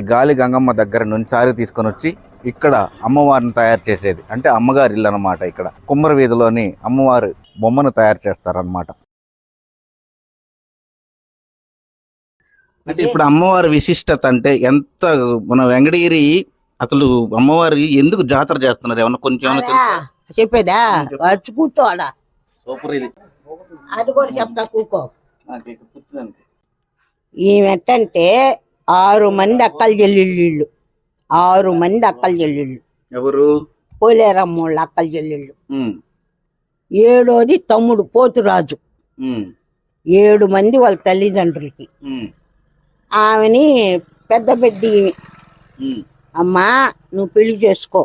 గాలి గంగమ్మ దగ్గర నుంచి సారి తీసుకొని వచ్చి ఇక్కడ అమ్మవారిని తయారు చేసేది. అంటే అమ్మగారి ఇల్లు అనమాట ఇక్కడ. కుమ్మర వీధిలోని అమ్మవారి బొమ్మను తయారు చేస్తారనమాట అంటే ఇప్పుడు అమ్మవారి విశిష్టత అంటే ఎంత మన వెంకటగిరి అసలు అమ్మవారి ఎందుకు జాతర చేస్తున్నారు? ఏమన్నా కొంచెం ఏమన్నా తెలుసా? చెప్పేదా? వచ్చి కూర్చో ఆడ సూపర్ ఇది. అది కూడా చెప్తా కూకో. నాకు ఇక్కడ ఆరు మంది అక్కలు చెల్లెళ్ళు ఆరు మంది అక్కలు చెల్లెళ్ళు. ఎవరు? పోలేరమ్మోళ్ళు అక్కలు చెల్లెళ్ళు. ఏడోది తమ్ముడు పోతురాజు. ఏడు మంది వాళ్ళ తల్లిదండ్రులకి. ఆమెని పెద్ద. ఉమ్, అమ్మా నువ్వు పెళ్ళి చేసుకో.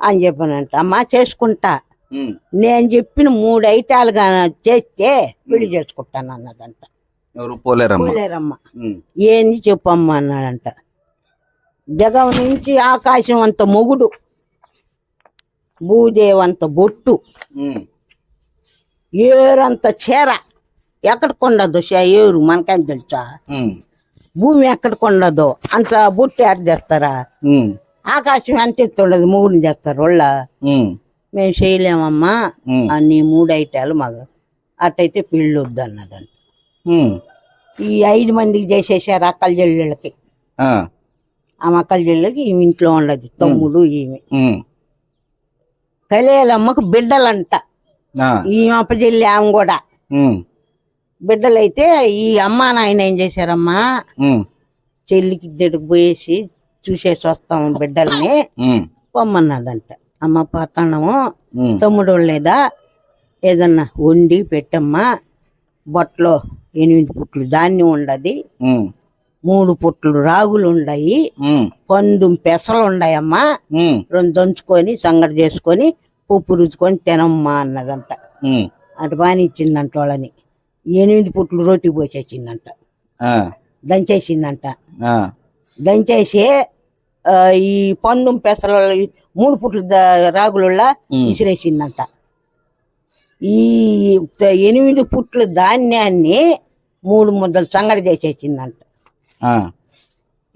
అని చెప్పానంట. అమ్మా చేసుకుంటా. నేను చెప్పిన మూడు ఐటాలుగా చేస్తే పెళ్ళి చేసుకుంటాను అన్నదంట ఎవరు? పోలేరమ్మ. ఏంది చెప్పమ్మా అన్నాడంట. జగం నుంచి ఆకాశం అంత మొగుడు. భూదేవంత బొట్టు. ఏరంత చీర. ఎక్కడ కొండదు ఏరు? మనకేం తెలుసా? భూమి ఎక్కడ కొండదో? అంత బొట్టు ఏడ చేస్తారా ఆకాశం ఎంత ఎత్తుండదు మొగుడిని చేస్తారు వాళ్ళ. మేము చేయలేమమ్మా. అన్ని మూడు ఐటాలు మాకు. అట్టయితే పెళ్ళి వద్దు అన్నదంట. ఈ ఐదు మందికి చేసేసారు అక్కల చెల్లెళ్ళకి ఆ, ఆ అక్కల చెల్లెలకి ఈమె ఇంట్లో ఉండదు తమ్ముడు ఈమె. ఉమ్, కలేలమ్మకు బిడ్డలంట. ఆ, ఈ అప్పచెల్లి ఆమె కూడా. బిడ్డలైతే ఈ అమ్మ నాయన ఏం చేశారమ్మా? చెల్లికి ఇద్దరికి పోయేసి చూసేసి వస్తాం బిడ్డల్ని. పొమ్మన్నదంట అమ్మ పతనము తమ్ముడు లేదా ఏదన్నా వండి పెట్టమ్మా బొట్టలో ఎనిమిది పుట్లు ధాన్యం ఉండదు. మూడు పుట్లు రాగులు ఉమ్, పందుం పెసలు ఉన్నాయమ్మా ఉమ్, రెండు దంచుకొని సంగటి చేసుకొని ఉప్పు రుచుకొని తినమ్మా అన్నదంట. అటు బాగా ఇచ్చిందంట వాళ్ళని. ఎనిమిది పుట్లు రోటి పోసేసిందంట. దంచేసిందంట. దంచేసి ఈ పండు పెసల మూడు పుట్ల ఉమ్. విసిరేసిందంట ఈ ఎనిమిది పుట్ల ధాన్యాన్ని మూడు ముద్దలు సంగడి చేసేసిందంట.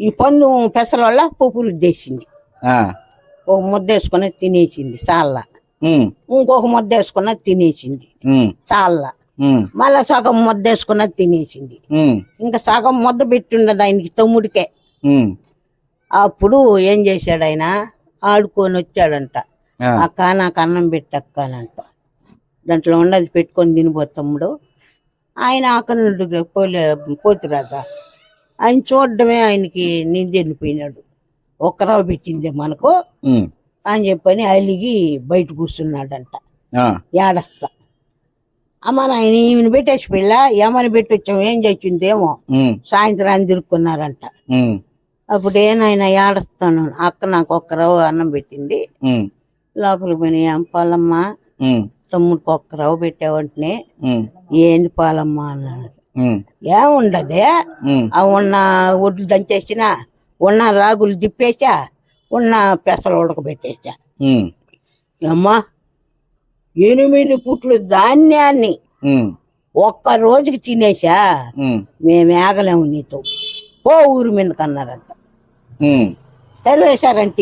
ఈ పండు పెసల వల్ల పప్పులు చేసింది. ఒక ముద్ద వేసుకుని తినేసింది చాల ఇంకొక ముద్ద వేసుకున్న తినేసింది చాల మళ్ళా సగం ముద్ద వేసుకున్న తినేసింది ఇంకా సగం ముద్ద పెట్టుండదు ఆయనకి తమ్ముడికే. అప్పుడు ఏం చేశాడు ఆయన ఆడుకొని వచ్చాడంట. అక్క నాకు అన్నం పెట్టక్కనంట. దాంట్లో ఉండదు పెట్టుకొని తినిపో తమ్ముడు. ఆయన అక్కడ పోలే పోతురాగా. ఆయన చూడడమే ఆయనకి నిందెళ్ళిపోయినాడు ఒక్కరావు పెట్టిందే మనకు. అని చెప్పని అలిగి బయట కూర్చున్నాడంట. ఏడస్తా. అమ్మ నాయన ఈమెను పెట్టేసి పిల్ల ఏమని పెట్టొచ్చాం? ఏం చేసిందేమో? సాయంత్రాన్ని తిరుక్కున్నారంట. అప్పుడు ఏనాయన ఏడస్తాను. అక్క నాకు ఒక్కరావు అన్నం పెట్టింది. లోపలికి పోయి ఏం పాలమ్మ? తమ్ముడికి ఒక్క రవ్వ పెట్టావంటనే ఏంది పాలమ్మ అన్నాడు. ఏముండదే ఆ ఉన్న ఒడ్లు దంచేసిన ఉన్న రాగులు తిప్పేసా ఉన్న పెసలు ఉడకబెట్టేసా. అమ్మా ఎనిమిది పుట్లు ధాన్యాన్ని ఒక్క రోజుకి తినేసా? మేము ఏగలేము నీతో. పో ఊరి మీదకి అన్నారంట. ఉమ్, తరివేశారంట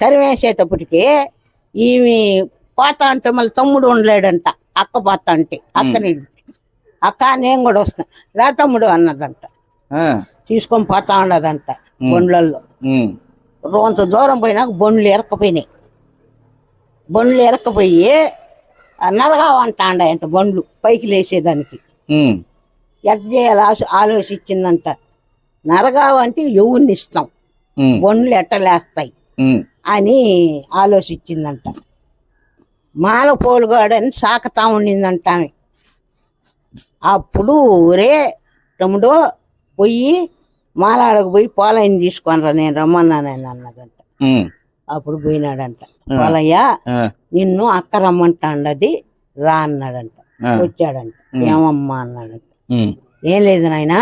తరివేసేటప్పటికి ఈమె పోతా అంటే మళ్ళీ తమ్ముడు ఉండలేడంట. అక్క పోతా అంటే. అక్కని అక్క నేను కూడా వస్తాను రా తమ్ముడు అన్నదంట. తీసుకొని పోతా ఉండదంట బండ్లల్లో. ఉమ్, రోంత దూరం పోయినాక బండ్లు ఎరక్కపోయినాయి బండ్లు ఎరక్కపోయి నరగావంటాండాయంట బండ్లు పైకి లేసేదానికి ఉమ్, ఎట్ చేయాలి ఆలోచించిందంట. నరగావు అంటే ఎవరిని ఇస్తాం? బండ్లు ఎట్టలేస్తాయి అని ఆలోచించిందంట. మాల పోలుగాడని సాకతా ఉండిందంట ఆమె అప్పుడు రే తమ్ముడు పోయి మాలాడకు పోయి పోలయ్యని తీసుకొనిరా నేను రమ్మన్నానని అన్నదంట. అప్పుడు పోయినాడంట. పోలయ్య నిన్ను అక్క రమ్మంటాండది రా అన్నాడంట. వచ్చాడంట. ఏమమ్మా అన్నాడంట. ఏం లేదు నాయనా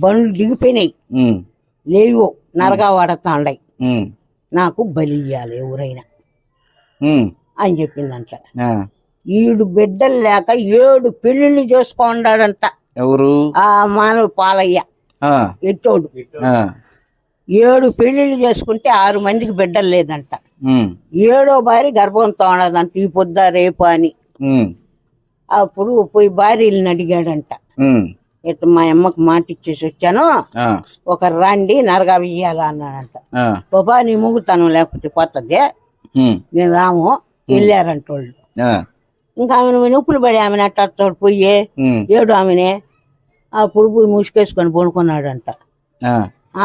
బండ్లు దిగిపోయినాయి. లేవు నరగా ఉమ్, నాకు బలి ఇయ్యాలి ఎవరైనా. అని చెప్పిందంట. ఈడు బిడ్డలు లేక ఏడు పెళ్ళిళ్ళు చేసుకున్నాడంట. ఎవరు? ఆ మానవుడు పాలయ్య. ఎట్టోడు. ఏడు పెళ్ళిళ్ళు చేసుకుంటే ఆరు మందికి బిడ్డలు లేదంట. ఏడో భార్య గర్భంతో ఉన్నదంట ఈ పొద్ద రేపు అని. అప్పుడు పోయి భార్యలను అడిగాడంట. ఇట్లా మా అమ్మకి మాట ఇచ్చేసి వచ్చాను. ఒక రండి నరగా వెయ్యాలా అన్నాడంట. బాబా నీ ముగుతాను లేకపోతే పోతుంది. మేము రాము. వెళ్ళారంట వాళ్ళు ఇంకా ఆమెను నొప్పులు పడి ఆమెను అట్ట పోయి ఏడు ఆమెనే అప్పుడు పోయి ముసుకేసుకొని పడుకున్నాడంట. ఆ,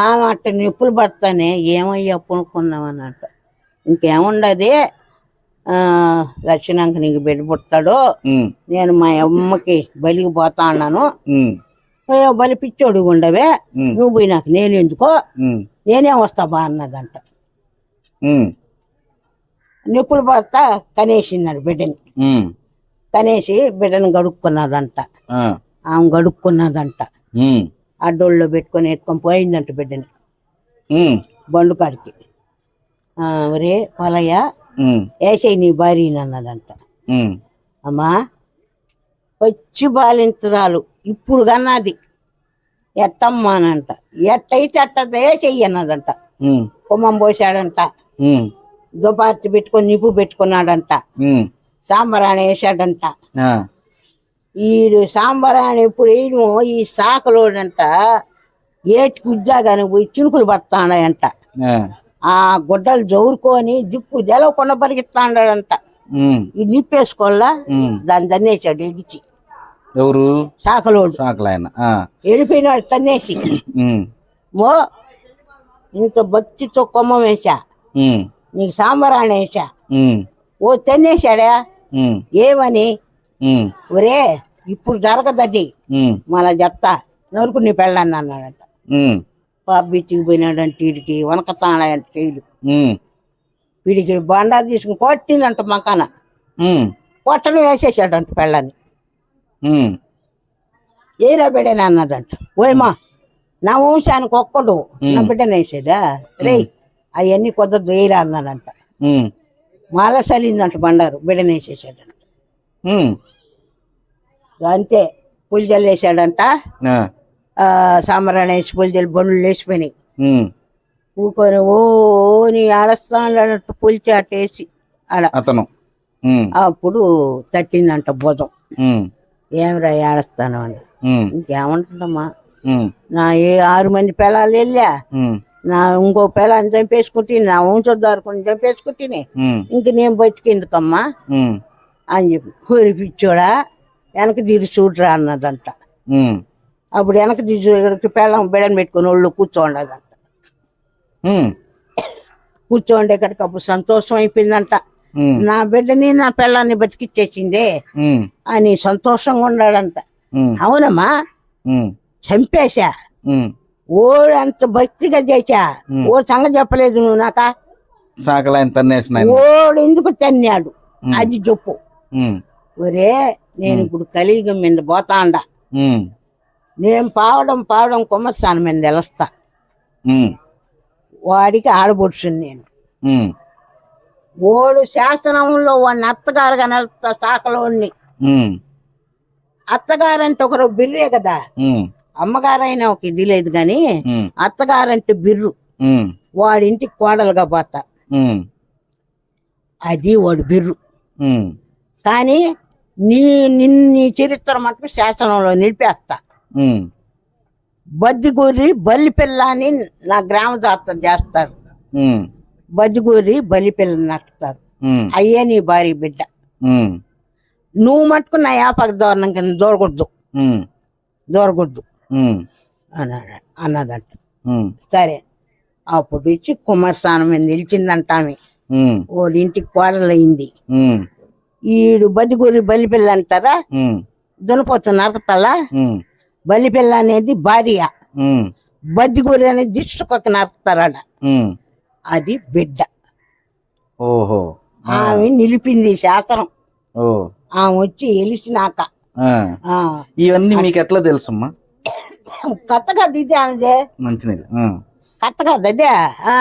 ఆమె అట్ట నొప్పులు పడతానే ఏమయ్యా పడుకున్నామని అంట ఇంకేముండదు ఆ, లక్షణంక నీకు బిడ్డ పుడతాడు నేను మా అమ్మకి బలికి పోతా అన్నాను. బలి పిచ్చోడు ఉండవే. నువ్వు పోయి నాకు నేను ఎందుకో నేనే వస్తా బా అన్నదంట. నొప్పులు పడతా కనేసిందంట బిడ్డని. కనేసి బిడ్డను గడుక్కున్నదంట. ఆమె గడుక్కున్నదంట. అడ్డోళ్ళలో పెట్టుకొని ఎత్తుకొని పోయిందంట బిడ్డని. బండు కాడికి. ఒరే పొలయ్య వేసేయి నీ భార్యని అన్నదంట. ఉమ్, అమ్మా పచ్చి బాలింతరాలు ఇప్పుడు కన్నది. ఎట్టమ్మానంట ఎట్టయితే అట్టదే చెయ్యి అన్నదంట. ఉమ్, కుమ్మం పోసాడంట. దుపార్తి పెట్టుకొని నిప్పు పెట్టుకున్నాడంట. సాంబరాణి వేసాడంట ఈడు సాంబరాణి ఎప్పుడు వేయడము ఈ సాకలోడంట ఏటికి ఉద్యోగానికి పోయి చినుకులు పడతాడాయంట ఆ, ఆ గుడ్డలు జోరుకొని దిక్కు తెలవకుండా పరిగెత్తాడాడంట ఈ నిప్పేసుకోల్లా ఉమ్. దాన్ని తన్నేసాడు ఎగిచి. ఎవరు? సాకలోడు. సాకలాయన. వెళ్ళిపోయినాడు తన్నేసి. మో ఇంత భక్తితో కొమ్మ వేసా నీకు సాంబరాణి వేసా. ఓ తన్నేశాడా? ఉమ్, ఏమని? ఒరే ఇప్పుడు జరగదది. మళ్ళా చెప్తా. నరుకు నీ పెళ్ళాన్ని అన్నాడంట. పాప బిచ్చికి పోయినాడంట వీడికి వనకతాడాయంట చేయలు. ఉమ్, వీడికి బండా తీసుకుని కొట్టిందంట మకాన. ఉమ్, కొట్టను వేసేసాడంట పెళ్ళాన్ని. ఏరా బిడ్డని అన్నదంట ఓయమ్మా నా వంశానికి ఒక్కడు. నా బిడ్డని వేసేదా రే అవన్నీ కుదరదు వేయరా అన్నాడంట మాల సలిందంట బండారు ఉమ్, అంతే వేసాడంట ఆ, ఆ, సాంబ్రాణి వేసి పులిజల్లు బండ్లు లేచిపోయినాయి ఉమ్, ఊకొని ఓ నీ ఆడస్తానట్టు పులిచి అట్టేసి ఆడ. అతను. అప్పుడు తట్టిందంట భుజం ఏమిరా ఏడస్తాను అని. ఇంకేమంటుందమ్మా? నా ఏ ఆరు మంది పిల్లలు వెళ్ళా? నా ఇంకో పిల్లని చంపేసుకుంటే నా వంశోద్ధారకుని చంపేసుకుంటేనే ఉమ్, ఇంక నేను బతికేందుకమ్మా? అని చెప్పి ఊరి పిచ్చోడా వెనక తీరి చూడరా అన్నదంట. అప్పుడు వెనక తీసి పెళ్ళం బిడని పెట్టుకుని ఒళ్ళు కూర్చోండదంట. కూర్చోండి ఇక్కడికి అప్పుడు సంతోషం అయిపోయిందంట. నా బిడ్డని నా పిల్లాన్ని బతికిచ్చేసిందే అని సంతోషంగా ఉన్నాడంట. అవునమ్మా చంపేశా. ఓడు అంత భక్తిగా చేశా. ఓ సంగతి చెప్పలేదు నువ్వు నాక? తన్నేసిన. ఓడు ఎందుకు తన్నాడు? అది చెప్పు. ఒరే నేను ఇప్పుడు కలియుగం మీద పోతాండ. నేను పావడం పావడం కుమ్మస్థానం మీద తెలుస్తా వాడికి ఆడబొడుచుని నేను. ఓడు శాసనంలో వాడిని అత్తగారుగా నిలుపుతా శాఖలోని అత్తగారంటే ఒకరు బిర్రే కదా. అమ్మగారైనా ఒక ఇది లేదు కానీ ఉమ్, అత్తగారంటే బిర్రు. ఉమ్, వాడింటికి కోడలుగా పోతా. అది వాడు బిర్రు. కానీ నీ నిన్ను నీ చరిత్ర మటుకు శాసనంలో నిలిపేస్తా. బద్దిగూరి బల్లి పిల్ల అని నా గ్రామ జాతర చేస్తారు. బద్దిగూరి బల్లి పిల్ల నట్టుతారు ఉమ్, అయ్యే నీ భార్య బిడ్డ. నువ్వు మటుకు నా యాపక దూరణం కింద దూరకూడదు. దూరకూడదు. అన్నాడు. అన్నదంట. సరే అప్పుడు ఇచ్చి కుమారస్వామి మీద నిలిచిందంట ఆమె. ఓడి ఇంటికి కోడలయ్యింది ఉమ్, ఈడు బద్దిగూరి బల్లి పిల్ల అంటారా? దునపోతు నరకతలా ఉమ్, బల్లి పిల్ల అనేది భార్య. ఉమ్, బద్దిగూరి అనేది దిష్టికొక్క నరుకుతారాడ. అది బిడ్డ. ఓహో. ఆమె నిలిపింది శాసనం. ఓ. ఆమె వచ్చి ఎలిసినాక. ఇవన్నీ మీకు ఎట్లా తెలుసమ్మా? కథ కదా ఇది ఆమెదే? మంచినీళ్ళు. ఆ. కథ కదా అదే ఆ,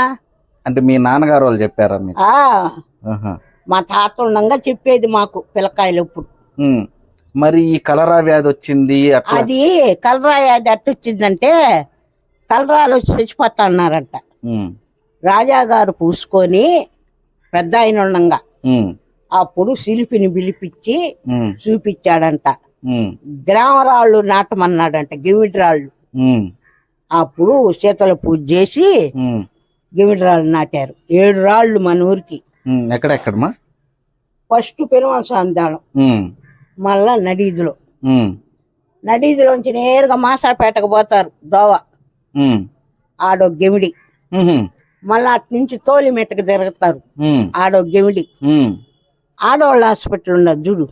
అంటే మీ నాన్నగారు వాళ్ళు చెప్పారా ఆ, ఆహా. మా తాత ఉండగా చెప్పేది మాకు పిల్లకాయలు ఇప్పుడు. ఉమ్. మరి ఈ కలరా వ్యాధి వచ్చింది అట్లా? అది కలరాయి అది అట్టొచ్చిందంటే కలరాలు వచ్చి చచ్చిపోతా అన్నారంట. ఉమ్, రాజాగారు పూసుకొని పెద్ద ఆయన ఉండంగా ఉమ్, అప్పుడు శిల్పిని పిలిపించి ఉమ్, చూపించాడంట. గ్రామరాళ్ళు నాటమన్నాడంట గిమిడిరాళ్ళు అప్పుడు శీతల పూజ చేసి గిమిడిరాళ్ళు నాటారు. ఏడు రాళ్ళు మన ఊరికి. ఉమ్, ఎక్కడెక్కడమ్మా? ఫస్ట్ ఉమ్, మళ్ళా నడీదులో. నడీదులోంచి నేరుగా మాసాపేటకు పోతారు దోవ. ఆడో గెమిడి. మళ్ళా అటు నుంచి తోలి మెట్టకు తిరుగుతారు. ఆడో గెమిడి. ఆడవాళ్ళ హాస్పిటల్ ఉండదు చూడు.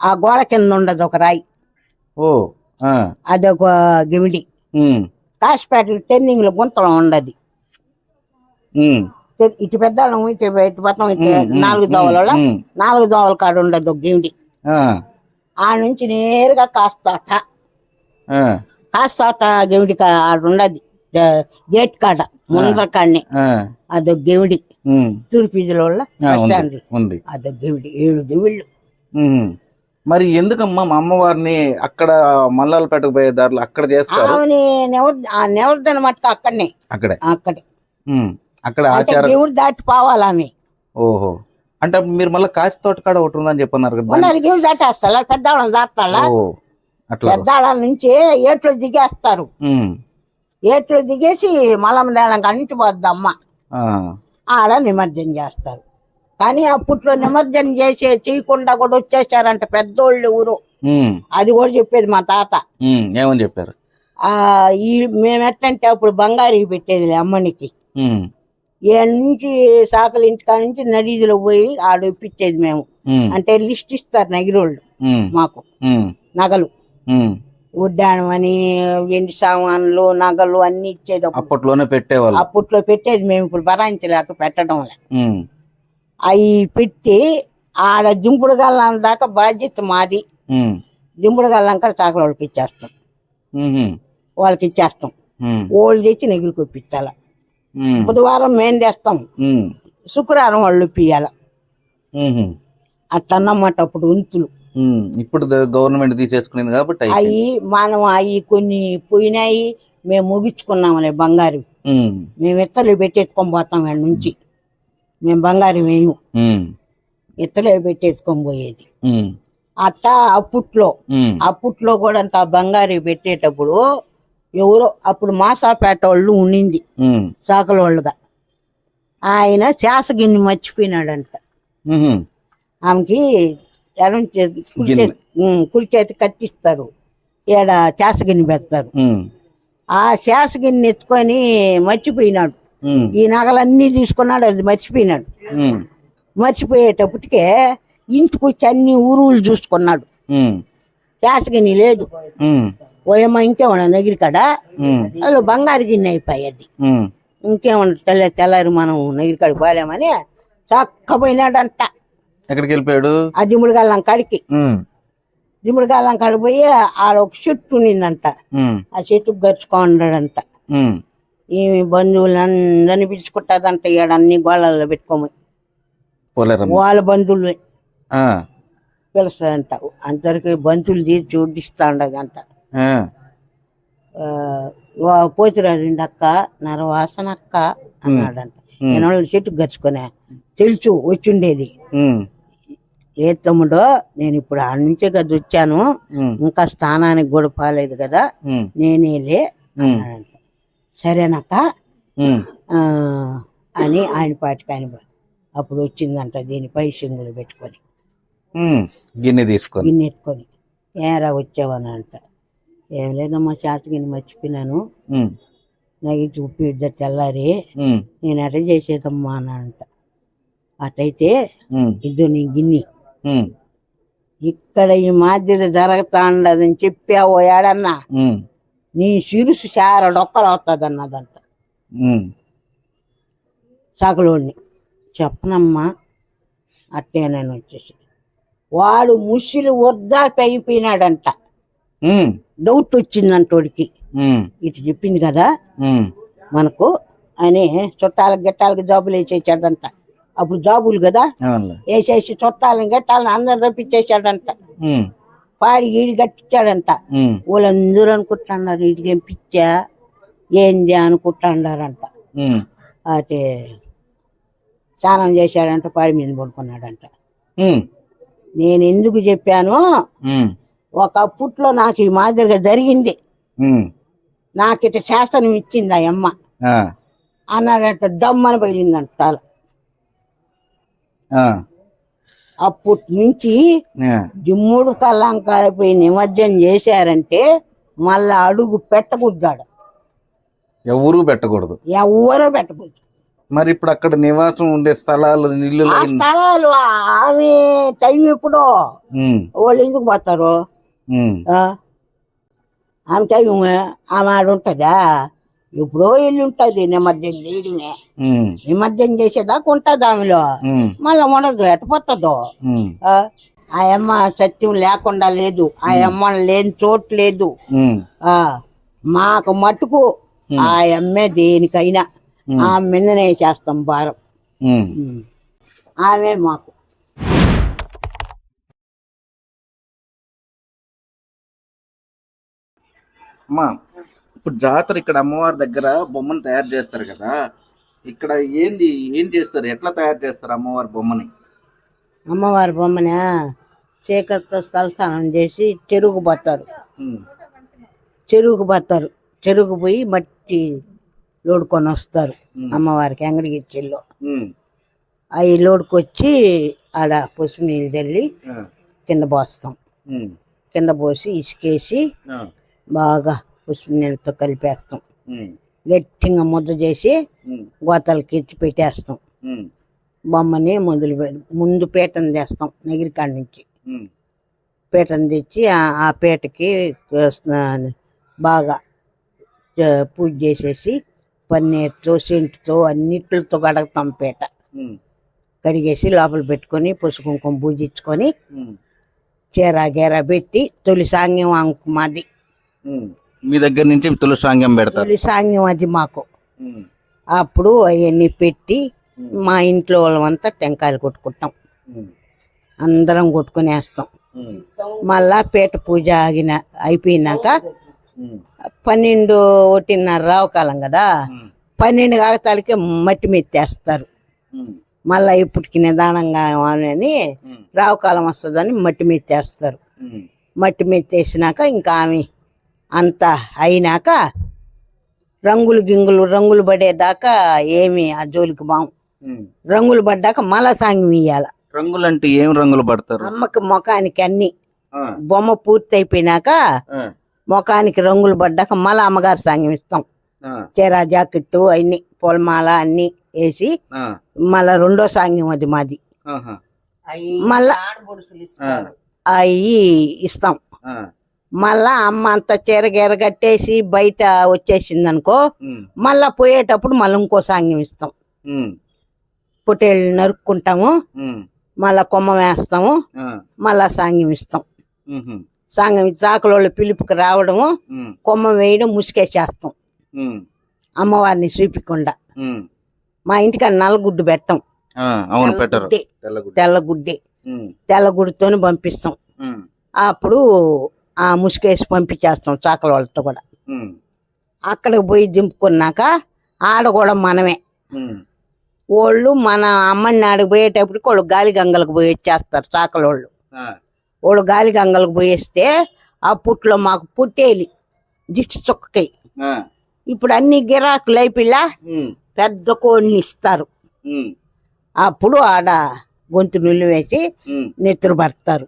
ఆ గోడ కింద ఉండదు ఒక రాయి. ఓ అదొక గెమిడి. ఉమ్, హాస్పిటల్ టెన్నింగ్లో గుంతలో ఉండదు. ఇటు పెద్దాళ్ళం ఇటు ఇటు పట్టం ఇటు ఉమ్, ఉమ్, నాలుగు దోవల నాలుగు దోవల కాడ ఉండదు ఒక గెమిడి. ఆ, నుంచి నేరుగా కాస్తాట. కాస్తాట గెమిడి ఆడ ఉండదు. గేట్ కాడ ముందర కాడనే. అదొక గెమిడి. తూర్పీజుల వల్ల ఉంది అదొక గెమిడి ఏడు గెమిళ్ళు. మరి ఎందుకమ్మా మా అమ్మవారిని అక్కడ మల్లాలపేటకు పోయే దారిలో అక్కడ చేస్తారు? నెవర్దన మట్టుకు అక్కడనే. అక్కడే. అక్కడే. అక్కడ ఆచారం దేవుడు దాటి పోవాలి ఆమె ఓహో. అంటే మీరు మళ్ళీ కాచి తోట కాడ ఒకటి ఉందని చెప్పన్నారు కదా దేవుడు దాటేస్తా పెద్దవాళ్ళని దాటాలా పెద్దవాళ్ళ నుంచి ఏట్లో దిగేస్తారు. ఏట్లో దిగేసి మలం నేలం అన్నిటి పోద్ది అమ్మ ఆడ నిమజ్జనం చేస్తారు. కానీ అప్పట్లో నిమజ్జనం చేసే చేయకుండా కూడా వచ్చేసారంట పెద్దోళ్ళు ఊరు. అది కూడా చెప్పేది మా తాత. ఏమని చెప్పారు? ఆ ఈ మేము ఎట్టంటే అప్పుడు బంగారీ పెట్టేది అమ్మనికి. నుంచి సాకల ఇంటికా నుంచి నడీదిలో పోయి ఆడ ఇప్పించేది మేము. అంటే లిస్ట్ ఇస్తారు నగిరోళ్ళు మాకు. నగలు. ఉద్యానం అని వెండి సామాన్లు నగలు అన్ని ఇచ్చేది. అప్పట్లోనే పెట్టేవాళ్ళు. అప్పట్లో పెట్టేది మేము ఇప్పుడు భరాయించలేక పెట్టడం అవి పెట్టి ఆడ దింపుడు గల్లం దాకా బాధ్యత మాది. దింపుడు గల్లం కూడా చాకల వాళ్ళకి ఇచ్చేస్తాం. వాళ్ళకి ఇచ్చేస్తాం. ఓళ్ళు తెచ్చి నెగిరి కొప్పించాల బుధవారం మేము తెస్తాం. శుక్రవారం వాళ్ళు ఇప్పియాల ఉమ్, అట్లా అన్నమాట అప్పుడు ఉంతులు. ఇప్పుడు గవర్నమెంట్ తీసేసుకునేది కాబట్టి. అవి మనం అవి కొన్ని పోయినాయి మేము ముగించుకున్నాంలే బంగారు. మేము. ఇత్తలు పెట్టేసుకొని పోతాం నుంచి. మేము బంగారు వేయము. ఇత్తలే పెట్టేసుకొని పోయేది. అట్టా అప్పట్లో అప్పట్లో కూడా అంత బంగారు పెట్టేటప్పుడు ఎవరో అప్పుడు మాసాపేట వాళ్ళు ఉండింది. చాకల వాళ్ళుగా ఆయన శాసగిన్ని మర్చిపోయినాడంట. ఆమెకి ఎడం కుడి కుడి చేతి కత్తిస్తారు ఈడ శాసగిన్ని పెడతారు. ఆ శాసగిన్ని ఎత్తుకొని మర్చిపోయినాడు. ఈ నగలన్నీ తీసుకున్నాడు అది మర్చిపోయినాడు. మర్చిపోయేటప్పటికే ఇంటికి వచ్చి అన్ని ఊరువులు చూసుకున్నాడు. శాసగిన్ని లేదు. ఓయమ్మ ఇంకేమన్నా నగిరి కాడ ఉమ్, అందులో బంగారు గిన్నె అయిపోయేది. ఇంకేమన్నా తెల్ల తెల్లారి మనం నగిరి కాడికి పోలేమని చక్కపోయినాడంట ఎక్కడికి వెళ్ళిపోయాడు? ఆ దిముడు గల్లం కాడికి. ఉమ్, దిముడు గల్లం కాడికి పోయి ఆడ ఒక చెట్టు ఉమ్, ఆ చెట్టుకు గరుచుకోండాడంట ఈ బంధువులు అందరిని పిలుచుకుంటాదంట ఈడ అన్ని గోళాల్లో పెట్టుకోమని వాళ్ళ బంధువులు ఆ, పిలుస్తాడంట అందరికి బంతులు తీర్చి వడ్డిస్తా ఉండదంట ఆ, పోతిరాజు అక్క నరవాసన అక్క అన్నాడంట. నేను వాళ్ళ చెట్టుకు గరుచుకునే తెలుసు వచ్చిండేది. ఏ తమ్ముడో నేను ఇప్పుడు ఆ నుంచే కదా వచ్చాను. ఇంకా స్థానానికి కూడా పాలేదు కదా. నేనేలే అన్నాడంట. సరేనక్క. అని ఆయన పాటికి ఆయన అప్పుడు వచ్చిందంట దీనిపై సింగులు పెట్టుకొని. గిన్నె తీసుకొని. గిన్నె ఎత్తుకొని. ఏరా వచ్చావని అంట ఏం లేదమ్మా చేత గిన్నె మర్చిపోయినాను. ఉమ్, నగిటి ఉప్పి ఇద్ద తెల్లారి నేను ఎట చేసేదమ్మా అని అంట అటైతే ఉమ్, ఇదో నీ గిన్నె. ఇక్కడ ఈ మాదిరి జరుగుతా ఉండదని చెప్పావో ఏడన్నా. నీ సిరుసు చార డొక్కలు అవుతుంది అన్నదంట సగలోడిని చెప్పనమ్మా అట్టేనని వచ్చేసి. వాడు ముసిలి వద్దా అయిపోయినాడంట డౌట్ వచ్చిందంట వాడికి ఇటు చెప్పింది కదా. మనకు అని చుట్టాలకు గిట్టాలకు జాబులు వేసేసాడంట. అప్పుడు జాబులు కదా. వేసేసి చుట్టాలను గిట్టాలను అందరు రప్పించేసాడంట పాడి ఈడి కట్టించాడంట వాళ్ళందరూ అనుకుంటున్నారు వీడికి ఏం పిచ్చా? ఏంది? అనుకుంటాడారంట ఉమ్, అయితే స్నానం చేశాడంట పాడి మీద పడుకున్నాడంట. నేను ఎందుకు చెప్పాను? ఉమ్, ఒకప్పట్లో నాకు ఈ మాదిరిగా జరిగింది. నాకు ఇట శాసనం ఇచ్చింది ఆ అమ్మ. అన్నాడంట దమ్మని పగిలిందంట ఆ, అప్పటి నుంచి జిమ్ముడు కళ్ళంకాడిపోయి నిమజ్జనం చేశారంటే మళ్ళా అడుగు పెట్టకూడదాడు. ఎవరూ పెట్టకూడదు. ఎవరో పెట్టకూడదు. మరి ఇప్పుడు అక్కడ నివాసం ఉండే స్థలాలు ఇల్లు ఆ స్థలాలు ఆమె టైం ఎప్పుడో? వాళ్ళు ఎందుకు పోతారు? ఆమె టైం ఆమె ఆడ ఉంటుందా ఎప్పుడో వెళ్ళి ఉంటుంది నిమజ్జనం చేయడమే నిమజ్జనం చేసేదాకా ఉంటుంది ఆమెలో. మళ్ళీ ఉండదు ఎట్టపోతుందో ఆ? ఆ అమ్మ సత్యం లేకుండా లేదు ఆ అమ్మ లేని చోటు లేదు. ఆ మాకు మటుకు ఆ అమ్మే దేనికైనా ఆ మీదనే చేస్తాం భారం. ఆమె మాకు. అమ్మా ఇప్పుడు జాతర ఇక్కడ అమ్మవారి దగ్గర బొమ్మను తయారు చేస్తారు కదా. ఇక్కడ ఏంది ఏం చేస్తారు? ఎట్లా తయారు చేస్తారు అమ్మవారి బొమ్మని? అమ్మవారి బొమ్మన? చీకటితో స్థలస్నానం చేసి చెరువుకు పోతారు. చెరువుకు పోతారు. చెరువుకు పోయి మట్టి లోడుకొని వస్తారు అమ్మవారికి అంగడికి చెల్లో అవి లోడుకొచ్చి ఆడ పసుపు నీళ్ళు చల్లి కింద పోస్తాం. కింద పోసి ఇసుకేసి బాగా పసుపు నీళ్ళతో కలిపేస్తాం. గట్టిగా ముద్ద చేసి గోతాలకి ఎత్తి పెట్టేస్తాం. బొమ్మని మొదలు ముందు పీటను తెస్తాం నెగిరికాడ నుంచి. పీటను తెచ్చి ఆ- పీటకి బాగా పూజ చేసేసి పన్నీర్తో సెంటుతో అన్నిటితో కడగతాం పీట. కడిగేసి లోపల పెట్టుకొని పసుపు కుంకుమ పూజించుకొని చీర గీర పెట్టి తొలి సాంగ్యం అంకు మాది. మీ దగ్గర నుంచి తులసాంగం పెడతారు? తొలి సాంగ్యం అది మాకు. అప్పుడు అవన్నీ పెట్టి మా ఇంట్లో వాళ్ళమంతా టెంకాయలు కొట్టుకుంటాం. అందరం కొట్టుకునేస్తాం. మళ్ళా పీట పూజ ఆగిన అయిపోయినాక పన్నెండు ఒకటిన్నర రావుకాలం కదా పన్నెండు కాగతాలకి మట్టి మెత్తేస్తారు. మళ్ళా ఇప్పటికి నిదానంగా అని రావుకాలం వస్తుందని మట్టి మెత్తేస్తారు. మట్టి మెత్తేసినాక ఇంకా ఆమె అంతా అయినాక రంగులు గింగులు రంగులు పడేదాకా ఏమి ఆ జోలికి బాం ఉమ్. రంగులు పడ్డాక మళ్ళా సాంగ్యం ఇయ్యాల. రంగులు అంటే ఏం రంగులు పడతారు? అమ్మకి ముఖానికి అన్ని బొమ్మ పూర్తి అయిపోయినాక ముఖానికి రంగులు పడ్డాక మళ్ళా అమ్మగారు సాంగ్యం ఇస్తాం. చీర జాకెట్టు అన్ని పూలమాల అన్ని వేసి మళ్ళా రెండో సాంగ్యం అది మాది. మళ్ళా అవి ఇస్తాం. మళ్ళా అమ్మ అంత చీర గీర కట్టేసి బయట వచ్చేసింది అనుకో మళ్ళా పోయేటప్పుడు మళ్ళీ ఇంకో సాంగ్యం ఇస్తాం. పొట్టేళ్ళు నరుక్కుంటాము మళ్ళా కొమ్మ వేస్తాము మళ్ళా సాంగ్యం ఇస్తాం. సాంగ్యం చాకలోళ్ళ పిలుపుకి రావడము కొమ్మ వేయడం ముసుకేసేస్తాం. అమ్మవారిని చూపించకుండా. ఉమ్. మా ఇంటికి నల్లగుడ్డు పెట్టం. ఆ, అవును పెట్టరు. గుడ్డే, తెల్లగుడ్డ. తెల్లగుడ్డే. ఉమ్, తెల్లగుడ్డుతోని పంపిస్తాం. అప్పుడు ముసుకేసి పంపించేస్తాం చాకల వాళ్ళతో కూడా. అక్కడికి పోయి దింపుకున్నాక ఆడ కూడా మనమే. వాళ్ళు మన అమ్మని ఆడికి పోయేటప్పటికి వాళ్ళు గాలి గంగలకు పోయి వచ్చేస్తారు చాకలోళ్ళు ఆ, వాళ్ళు గాలి గంగలకు పోయేస్తే అప్పట్లో మాకు పుట్టేలి దిష్టి చుక్కకి. ఆ, ఇప్పుడు అన్ని గిరాకులు అయిపోయిలా ఉమ్, పెద్ద కోడిని ఇస్తారు. అప్పుడు ఆడ గొంతు నుల్లు వేసి నెత్తురు పడతారు.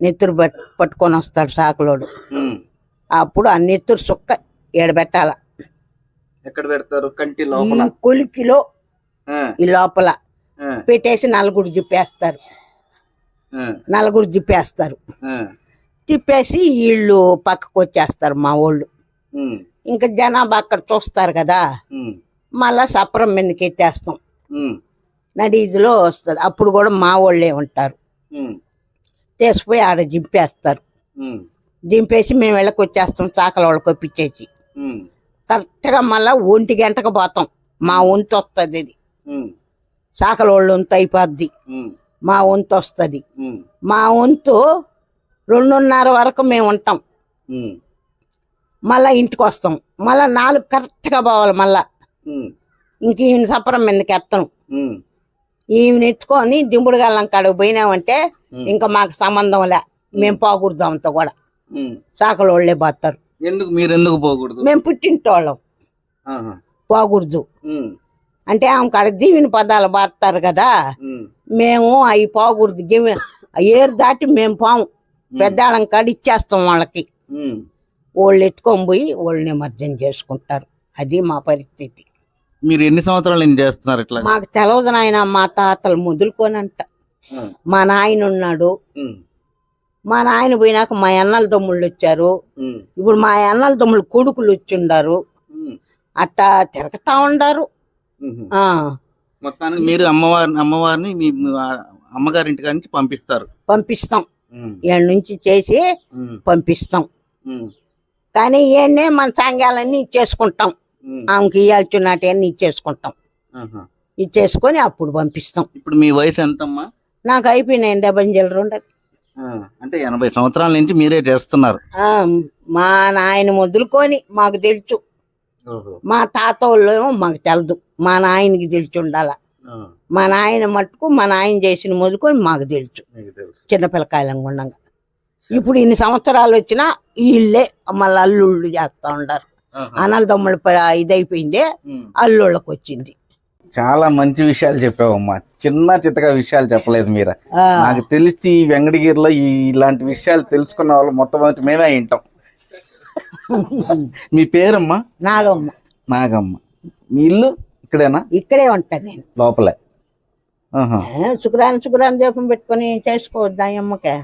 నెత్తురు పట్ పట్టుకొని వస్తాడు సాకులోడు. అప్పుడు ఆ నెత్తురు చుక్క ఏడబెట్టాల. ఎక్కడ పెడతారు? కంటి లోపల. కొలికిలో ఈ లోపల పెట్టేసి నలుగురు తిప్పేస్తారు ఆ, నలుగురు తిప్పేస్తారు ఆ, తిప్పేసి వీళ్ళు పక్కకు వచ్చేస్తారు మా వాళ్ళు. ఇంకా జనాభా అక్కడ చూస్తారు కదా. మళ్ళా సప్రం మీదకి ఎత్తేస్తాం. నడిదిలో వస్తుంది. అప్పుడు కూడా మా వాళ్ళే ఉంటారు. ఉమ్, తీసిపోయి ఆడ దింపేస్తారు. దింపేసి మేము వెళ్ళకి వచ్చేస్తాం చాకల వాళ్ళకి ఒప్పించేసి. కరెక్ట్గా మళ్ళా ఒంటి గంటకు పోతాం. మా వంతు వస్తుంది ఇది. చాకల వాళ్ళు వంతు అయిపోద్ది. మా వంతు వస్తుంది. మా వంతు రెండున్నర వరకు మేము ఉంటాం. మళ్ళా ఇంటికి వస్తాం. మళ్ళా నాలుగు కరెక్ట్గా పోవాలి మళ్ళా. ఇంక ఈయన సపరం మీదకి ఎత్తాం ఉమ్, ఈమెను ఎత్తుకొని దింపుడు గల్లం కాడకు పోయినామంటే ఇంకా మాకు సంబంధం లే. మేము పోకూడదు ఆమెతో కూడా. సాకలు వాళ్ళే పోతారు. ఎందుకు మీరు ఎందుకు పోకూడదు? మేము పుట్టింటోళ్ళం. పోకూడదు. అంటే ఆమె కాడ దీవిని పదాలు బారుతారు కదా. మేము అవి పోకూడదు. గివి ఏరు దాటి మేము పోము పెద్దాళ్ళం కాడ ఇచ్చేస్తాం వాళ్ళకి. వాళ్ళు ఎత్తుకొని పోయి వాళ్ళు నిమజ్జనం చేసుకుంటారు. అది మా పరిస్థితి. మీరు ఎన్ని సంవత్సరాలు ఏం చేస్తున్నారు ఇట్లా మాకు తెలవదు నాయన మా తాతలు మొదలుకోనంట మా నాయన ఉన్నాడు. మా నాయన పోయినాక మా అన్నల తమ్ముళ్ళు వచ్చారు. ఇప్పుడు మా అన్నల తమ్ముళ్ళు కొడుకులు వచ్చిండారు అట్టా తిరగతా ఉండారు. మొత్తానికి మీరు అమ్మవారిని అమ్మవారిని మీ మీ ఆ- అమ్మగారి ఇంటికి నుంచి పంపిస్తారు. పంపిస్తాం. ఏడు నుంచి చేసి పంపిస్తాం. కానీ ఏనే మన సాంగ్యాలన్నీ ఇచ్చేసుకుంటాం ఆమెకి ఇవ్వాల్సినట్టన్నీ ఇచ్చేసుకుంటాం. ఇచ్చేసుకొని అప్పుడు పంపిస్తాం. ఇప్పుడు మీ వయసు ఎంతమ్మా? నాకు అయిపోయినాయి డెబ్బై జల్లు ఉండదు ఆ, అంటే ఎనభై సంవత్సరాల నుంచి మీరే చేస్తున్నారు. మా నాయన మొదలుకొని మాకు తెలుసు. మా తాత వాళ్ళు మాకు తెలదు. మా నాయనకి తెలిసి ఉండాల. మా నాయన మట్టుకు మా నాయన చేసిన మొదలుకొని మాకు తెలుసు. మీకు తెలుసు. చిన్నపిల్లకాయలం ఉండగా ఇప్పుడు ఇన్ని సంవత్సరాలు వచ్చినా వీళ్ళే మళ్ళీ అల్లుళ్ళు చేస్తా ఉంటారు తమ్ముళ్ళ ప- ఇదైపోయిందే. అల్లుళ్ళకి వచ్చింది చాలా మంచి విషయాలు చెప్పావమ్మా. చిన్న చిత్తగా విషయాలు చెప్పలేదు మీరు. నాకు తెలిసి ఈ వెంకటగిరిలో ఈ ఇలాంటి విషయాలు తెలుసుకున్న వాళ్ళు మొట్టమొదటి మేమే వింటాం. మీ పేరమ్మా? నాగమ్మ. నాగమ్మ. మీ ఇల్లు ఇక్కడేనా? ఇక్కడే ఉంటా నేను. లోపలే. శుక్రాన్ని శుక్రాన్ని దీపం పెట్టుకొని చేసుకోవద్దా అమ్మకే.